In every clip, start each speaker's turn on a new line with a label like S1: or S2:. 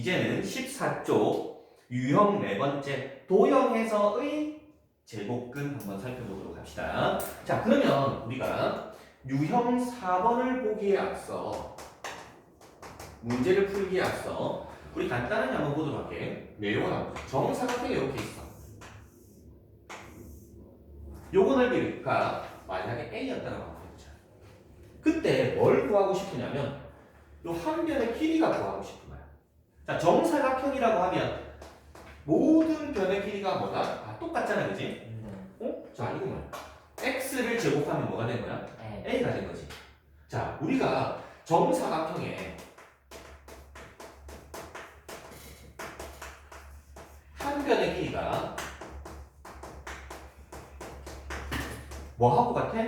S1: 이제는 14쪽 유형 네 번째 도형에서의 제곱근 한번 살펴보도록 합시다. 자, 그러면 우리가 유형 4번을 보기에 앞서 문제를 풀기에 앞서 우리 간단하게 한번 보도록 할게. 내용은 한번 정사각형이 이렇게 있어. 요거 넓이가 만약에 A였다고 하면 되죠. 그때 뭘 구하고 싶으냐면 요 한 변의 길이가 구하고 싶은 거야. 자, 정사각형이라고 하면 모든 변의 길이가 뭐다? 아, 똑같잖아, 그지? 어? 자, 이거 뭐야? x를 제곱하면 뭐가 된 거야?
S2: 네.
S1: a가 된 거지. 자, 우리가 정사각형에 한 변의 길이가 뭐하고 같아?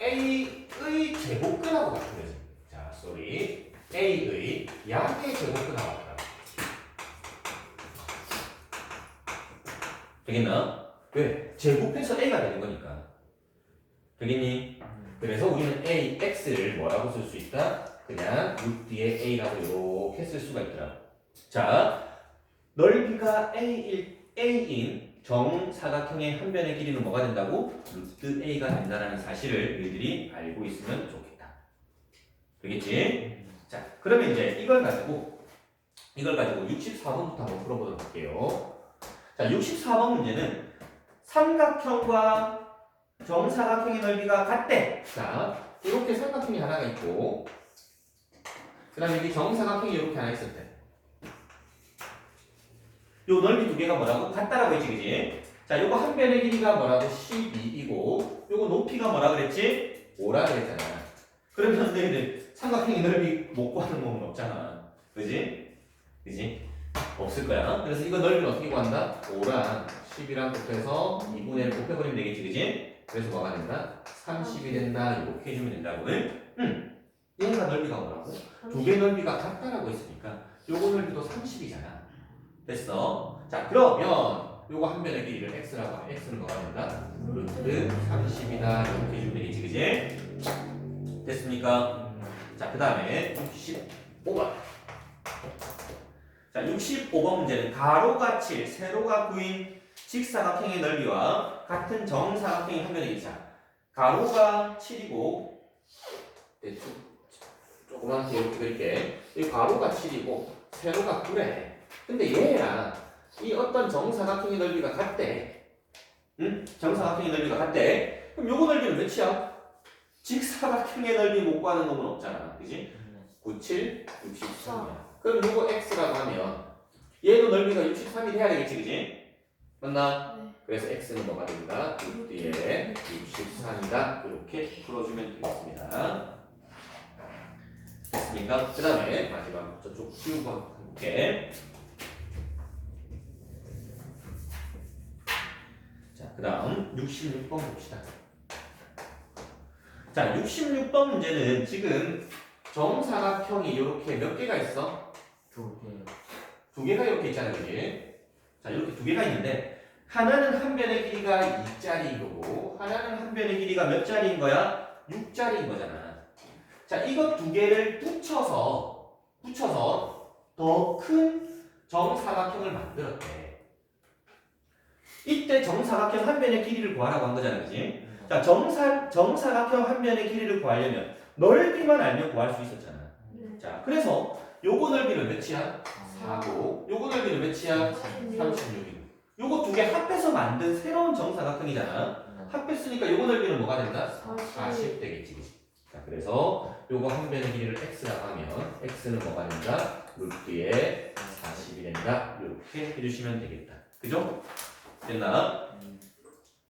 S1: a의 제곱근하고 같은 거지. 자, 쏘리. a의 양의 제곱근하고 같다. 되겠나? 왜? 제곱해서 a가 되는 거니까. 되겠니? 그래서 우리는 a, x를 뭐라고 쓸 수 있다? 그냥 6 뒤에 a라고 이렇게 쓸 수가 있더라. 자, 넓이가 a일, a인 정사각형의 한 변의 길이는 뭐가 된다고? 루트 a가 된다는 사실을 너희들이 알고 있으면 좋겠다. 되겠지? 자, 그러면 이제 이걸 가지고 이걸 가지고 64번부터 한번 풀어보도록 할게요. 자, 64번 문제는 삼각형과 정사각형의 넓이가 같대. 자, 이렇게 삼각형이 하나가 있고, 그 다음에 여기 정사각형이 이렇게 하나 있을 때. 요 넓이 두 개가 뭐라고? 같다라고 했지, 그지? 자, 요거 한 변의 길이가 뭐라고? 12이고, 요거 높이가 뭐라 그랬지? 5라 그랬잖아. 그러면 너희들 삼각형의 넓이 못 구하는 법은 없잖아. 그지? 그지? 없을 거야. 그래서 이거 넓이는 어떻게 구한다? 5랑 10이랑 곱해서 2분의 1 곱해버리면 되겠지, 그지? 그래서 뭐가 된다? 30이 된다. 이렇게 해주면 된다고. 응. 얘가 넓이가 뭐라고? 두 개 넓이가 같다라고 했으니까 요거 넓이도 30이잖아. 됐어. 자, 그러면 요거 한 변의 길이를 x라고 하면 x는 뭐가 된다? 루트 30이다. 이렇게 해주면 되겠지, 그지? 됐습니까? 자, 그 다음에 65번. 자, 65번 문제는 가로가 7, 세로가 9인 직사각형의 넓이와 같은 정사각형의 한 길이. 자, 가로가 7이고, 대충 조그맣게 이렇게 그릴게. 이 가로가 7이고, 세로가 9래. 근데 얘랑 이 어떤 정사각형의 넓이가 같대. 응? 정사각형의 넓이가 같대. 그럼 요거 넓이는 몇이야? 직사각형의 넓이 못 구하는 놈은 없잖아. 그지? 97, 63이야. 그럼 요거 x라고 하면 얘도 넓이가 63이 돼야 되겠지, 그지? 맞나?
S3: 네.
S1: 그래서 x는 뭐가 됩니다? 6 뒤에 63이다. 이렇게 풀어주면 되겠습니다. 됐습니까? 그 다음에 마지막 저쪽 치우고 해볼게. 자, 그 다음 66번 봅시다. 자, 66번 문제는 지금 정사각형이 이렇게 몇 개가 있어?
S2: 두 개.
S1: 두 개가 이렇게 있잖아요, 여기. 자, 이렇게 두 개가 있는데 하나는 한 변의 길이가 2짜리인 거고 하나는 한 변의 길이가 몇 짜리인 거야? 6짜리인 거잖아. 자, 이것 두 개를 붙여서 붙여서 더 큰 정사각형을 만들었대. 이때 정사각형 한 변의 길이를 구하라고 한 거잖아, 그지? 자, 정사 정사각형 한 변의 길이를 구하려면 넓이만 알면 구할 수 있었잖아.
S3: 네.
S1: 자, 그래서 요거 넓이는 몇이야? 4고 요거 넓이는 몇이야? 36이. 요거 두 개 합해서 만든 새로운 정사각형이잖아. 합했으니까 요거 넓이는 뭐가 된다? 40 되겠지. 자, 그래서 요거 한 변의 길이를 x라고 하면 x는 뭐가 된다? 루트에 40이 된다. 이렇게 해주시면 되겠다. 그죠? 됐나?
S2: 음.